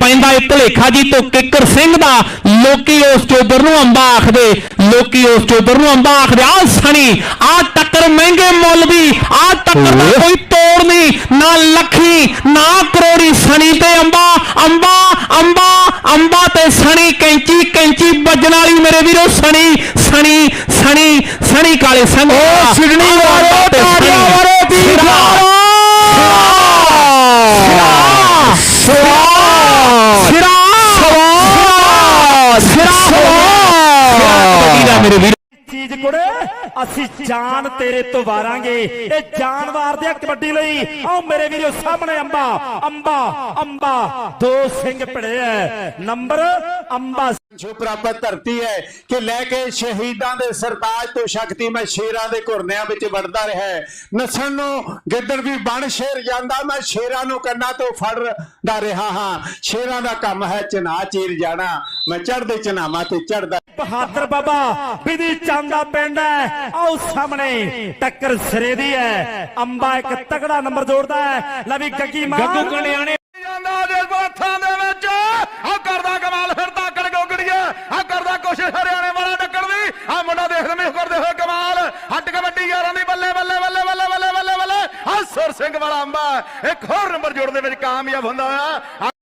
ਪੈਂਦਾ ਏ ਭਲੇਖਾ ਜੀ ਤੋਂ ਕਿੱਕਰ ਸਿੰਘ ਦਾ। ਲੋਕੀ ਉਸ ਚੋਬਰ ਨੂੰ ਅੰਬਾ ਆਖਦੇ ਲੋਕੀ ਉਸ ਚੋਬਰ ਨੂੰ ਅੰਬਾ ਆਖਦੇ ਆ ਸਣੀ ਆ ਟੱਕਰ ਮਹਿੰਗੇ ਮੁੱਲ ਦੀ ਆ ਟੱਕਰ ਦਾ ਕੋਈ ਤੋੜ ਨਹੀਂ ਨਾ ਲੱਖੀ ਨਾ ਕਰੋੜੀ ਸਣੀ ਤੇ ਅੰਬਾ ਅੰਬਾ ਅੰਬਾ ਅੰਬਾ ਤੇ ਸਣੀ ਕੈਂਚੀ ਕੈਂਚੀ ਵੱਜਣ ਵਾਲੀ ਮੇਰੇ ਵੀਰੋ ਸਣੀ ਸਣੀ ਸਣੀ ਸਣੀ ਕਾਲੇ ਓ ਸਿਡਨੀ ਵਾਲੇ ਤਾੜੀਆਂ ਵਾਲੇ ਦੀ। ਮੇਰੇ ਵੀਰ ਚੀਜ਼ ਕੁੜੇ ਅਸੀਂ ਜਾਨ ਤੇਰੇ ਤੋਂ ਵਾਰਾਂਗੇ। ਇਹ ਜਾਨ ਵਾਰਦੇ ਆ ਕਬੱਡੀ ਲਈ। ਆਓ ਮੇਰੇ ਵੀਰੋ ਸਾਹਮਣੇ ਅੰਬਾ ਅੰਬਾ ਅੰਬਾ। ਦੋ ਸਿੰਘ ਭਿੜੇ ਐ। ਨੰਬਰ ਅੰਬਾ ਜੋ ਪ੍ਰਾਪਤ ਧਰਤੀ ਹੈ ਕਿ ਲੈ ਕੇ ਸ਼ਹੀਦਾਂ ਦੇ ਸਰਤਾਜ ਤੋਂ ਸ਼ਕਤੀ ਮੈਂ ਸ਼ੇਰਾਂ ਦੇ ਘੁਰਨਿਆਂ ਵਿੱਚ ਵੜਦਾ ਰਿਹਾ। ਨਸਣ ਨੂੰ ਗਿੱਦੜ ਵੀ ਬਣ ਸ਼ੇਰ ਜਾਂਦਾ ਮੈਂ ਸ਼ੇਰਾਂ ਨੂੰ ਕੰਨਾਂ ਤੋਂ ਫੜਦਾ ਰਿਹਾ ਹਾਂ। ਸ਼ੇਰਾਂ ਦਾ ਕੰਮ ਹੈ ਚਨਾ ਚੀਰ ਜਾਣਾ ਮੈਂ ਚੜ੍ਹਦੇ ਚਨਾਵਾਂ ਤੇ ਚੜ੍ਹਦਾ। ਬਹਾਦਰ ਬਾਬਾ ਬਿਧੀ ਚਾਂਦਾ ਪਿੰਡ ਹੈ। ਆਓ ਸਾਹਮਣੇ ਟੱਕਰ ਸਿਰੇ ਦੀ ਹੈ। ਅੰਬਾ ਇੱਕ ਤਗੜਾ ਨੰਬਰ ਜੋੜਦਾ ਹੈ। ਲੈ ਵੀ ਗੱਗੀ ਮਾਨ ਗੱਗੂ ਕਲਿਆਣੇ ਜਾਂਦਾ ਦੇ ਹੱਥਾਂ ਦੇ ਵਿੱਚ ਆ ਕਰਦਾ ਕਮਾਲ ਫਿਰਦਾ ਕਰ ਗੋਗੜੀਏ ਆ ਕਰਦਾ ਕੋਸ਼ਿਸ਼ ਹਰਿਆਣੇ ਵਾਲਾ ਟੱਕਰ ਦੀ। ਆ ਮੁੰਡਾ ਦੇਖ ਲਵੇਂ ਕਰਦੇ ਹੋਏ ਕਮਾਲ। ਹੱਟ ਕਬੱਡੀ ਯਾਰਾਂ ਦੀ ਬੱਲੇ ਬੱਲੇ ਬੱਲੇ ਬੱਲੇ ਬੱਲੇ ਬੱਲੇ ਬੱਲੇ। ਆ ਸੁਰ ਸਿੰਘ ਵਾਲਾ ਅੰਬਾ, ਇੱਕ ਹੋਰ ਨੰਬਰ ਜੋੜਨ ਦੇ ਵਿੱਚ ਕਾਮਯਾਬ ਹੁੰਦਾ ਆ